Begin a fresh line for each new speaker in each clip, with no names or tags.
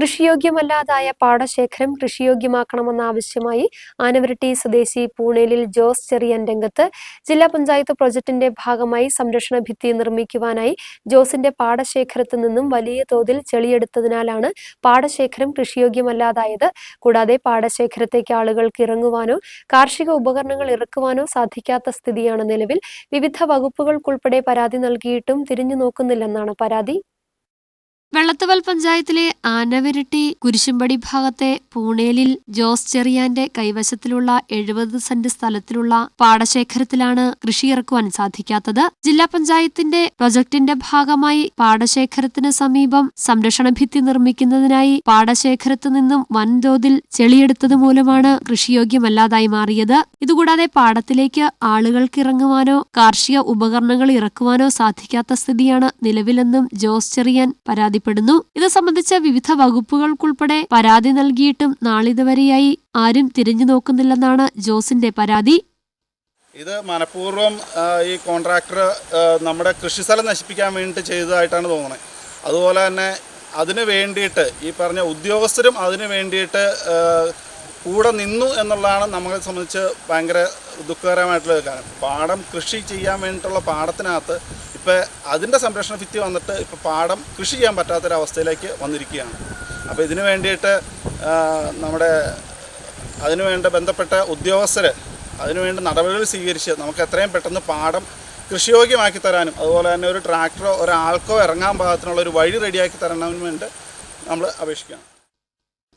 കൃഷിയോഗ്യമല്ലാതായ പാടശേഖരം കൃഷിയോഗ്യമാക്കണമെന്ന ആവശ്യമായി ആനവരട്ടി സ്വദേശി പൂണേലിൽ ജോസ് ചെറിയൻ രംഗത്ത് ജില്ലാ പഞ്ചായത്ത് പ്രൊജക്ടിന്റെ ഭാഗമായി സംരക്ഷണ ഭിത്തി നിർമ്മിക്കുവാനായി ജോസിന്റെ പാടശേഖരത്തു നിന്നും വലിയ തോതിൽ ചെളിയെടുത്തതിനാലാണ് പാടശേഖരം കൃഷിയോഗ്യമല്ലാതായത്. കൂടാതെ പാടശേഖരത്തേക്ക് ആളുകൾക്ക് ഇറങ്ങുവാനോ കാർഷിക ഉപകരണങ്ങൾ ഇറക്കുവാനോ സാധിക്കാത്ത സ്ഥിതിയാണ് നിലവിൽ. വിവിധ വകുപ്പുകൾക്കുൾപ്പെടെ പരാതി നൽകിയിട്ടും തിരിഞ്ഞു നോക്കുന്നില്ലെന്നാണ് പരാതി. വെള്ളത്തവൽ പഞ്ചായത്തിലെ ആനവിരട്ടി കുരിശുംപടി ഭാഗത്തെ പൂണേലിൽ ജോസ് ചെറിയാന്റെ കൈവശത്തിലുള്ള എഴുപത് സെന്റ് സ്ഥലത്തിലുള്ള പാടശേഖരത്തിലാണ് കൃഷി കൃഷിയിറക്കുവാൻ സാധിക്കാത്തത്. ജില്ലാ പഞ്ചായത്തിന്റെ പ്രൊജക്ടിന്റെ ഭാഗമായി പാടശേഖരത്തിന് സമീപം സംരക്ഷണ ഭിത്തി നിർമ്മിക്കുന്നതിനായി പാടശേഖരത്തു നിന്നും വൻതോതിൽ ചെളിയെടുത്തത് മൂലമാണ് കൃഷിയോഗ്യമല്ലാതായി മാറിയത്. ഇതുകൂടാതെ പാടത്തിലേക്ക് ആളുകൾക്ക് ഇറങ്ങുവാനോ കാർഷിക ഉപകരണങ്ങൾ ഇറക്കുവാനോ സാധിക്കാത്ത സ്ഥിതിയാണ് നിലവിലെന്നും ജോസ് ചെറിയാൻ പരാതിപ്പെടുന്നു. ഇത് സംബന്ധിച്ച വിവിധ വകുപ്പുകൾക്കുൾപ്പെടെ പരാതി നൽകിയിട്ടും നാളിതുവരെയായി ആരും തിരിഞ്ഞു നോക്കുന്നില്ലെന്നാണ് ജോസിന്റെ പരാതി.
ഇത് മനഃപൂർവം ഈ കോൺട്രാക്ടർ നമ്മുടെ കൃഷിസ്ഥലം നശിപ്പിക്കാൻ വേണ്ടിയിട്ട് ചെയ്തതായിട്ടാണ് തോന്നുന്നത് അതുപോലെ തന്നെ അതിന് വേണ്ടിയിട്ട് ഈ പറഞ്ഞ ഉദ്യോഗസ്ഥരും അതിന് വേണ്ടിയിട്ട് കൂടെ നിന്നു എന്നുള്ളതാണ് നമ്മളെ സംബന്ധിച്ച് ഭയങ്കര ദുഃഖകരമായിട്ടുള്ള കാര്യം. പാടം കൃഷി ചെയ്യാൻ വേണ്ടിയിട്ടുള്ള പാടത്തിനകത്ത് ഇപ്പോൾ അതിന്റെ സംരക്ഷണ ഭിത്തി വന്നിട്ട് ഇപ്പോൾ പാടം കൃഷി ചെയ്യാൻ പറ്റാത്തൊരവസ്ഥയിലേക്ക് വന്നിരിക്കുകയാണ്. അപ്പോൾ ഇതിനു വേണ്ടിയിട്ട് നമ്മുടെ അതിനുവേണ്ട ബന്ധപ്പെട്ട ഉദ്യോഗസ്ഥർ അതിനുവേണ്ട നടപടികൾ സ്വീകരിച്ച് നമുക്ക് എത്രയും പെട്ടെന്ന് പാടം കൃഷിയോഗ്യമാക്കി തരാനും അതുപോലെ തന്നെ ഒരു ട്രാക്ടറോ ഒരാൾക്കോ ഇറങ്ങാൻ പാകത്തിനുള്ള ഒരു വഴി റെഡിയാക്കി തരണമെന്ന് വേണ്ടി നമ്മൾ അപേക്ഷിക്കുകയാണ്.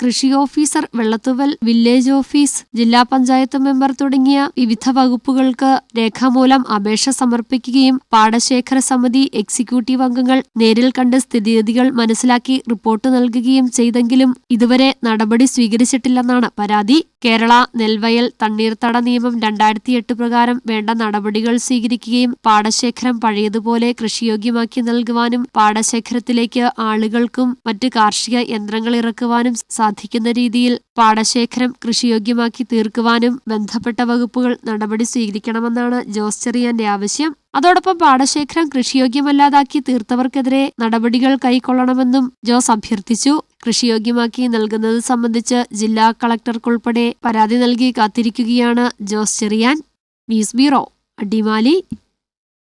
കൃഷി ഓഫീസർ വെള്ളത്തുവൽ വില്ലേജ് ഓഫീസ് ജില്ലാ പഞ്ചായത്ത് മെമ്പർ തുടങ്ങിയ വിവിധ വകുപ്പുകൾക്ക് രേഖാമൂലം അപേക്ഷ സമർപ്പിക്കുകയും പാടശേഖര സമിതി എക്സിക്യൂട്ടീവ് അംഗങ്ങൾ നേരിൽ കണ്ട് സ്ഥിതിഗതികൾ മനസ്സിലാക്കി റിപ്പോർട്ട് നൽകുകയും ചെയ്തെങ്കിലും ഇതുവരെ നടപടി സ്വീകരിച്ചിട്ടില്ലെന്നാണ് പരാതി. കേരള നെൽവയൽ തണ്ണീർത്തട നിയമം രണ്ടായിരത്തി എട്ട് പ്രകാരം വേണ്ട നടപടികൾ സ്വീകരിക്കുകയും പാടശേഖരം പഴയതുപോലെ കൃഷിയോഗ്യമാക്കി നൽകുവാനും പാടശേഖരത്തിലേക്ക് ആളുകൾക്കും മറ്റ് കാർഷിക യന്ത്രങ്ങൾ ഇറക്കുവാനും സാധിക്കുന്ന രീതിയിൽ പാടശേഖരം കൃഷിയോഗ്യമാക്കി തീർക്കുവാനും ബന്ധപ്പെട്ട വകുപ്പുകൾ നടപടി സ്വീകരിക്കണമെന്നാണ് ജോസ് ചെറിയാന്റെ ആവശ്യം. അതോടൊപ്പം പാടശേഖരം കൃഷിയോഗ്യമല്ലാതാക്കി തീർത്തവർക്കെതിരെ നടപടികൾ കൈക്കൊള്ളണമെന്നും ജോസ് അഭ്യർത്ഥിച്ചു. കൃഷിയോഗ്യമാക്കി നൽകുന്നത് സംബന്ധിച്ച് ജില്ലാ കളക്ടർക്കുൾപ്പെടെ പരാതി നൽകി കാത്തിരിക്കുകയാണ് ജോസ് ചെറിയാൻ ന്യൂസ് ബ്യൂറോ അടിമാലി.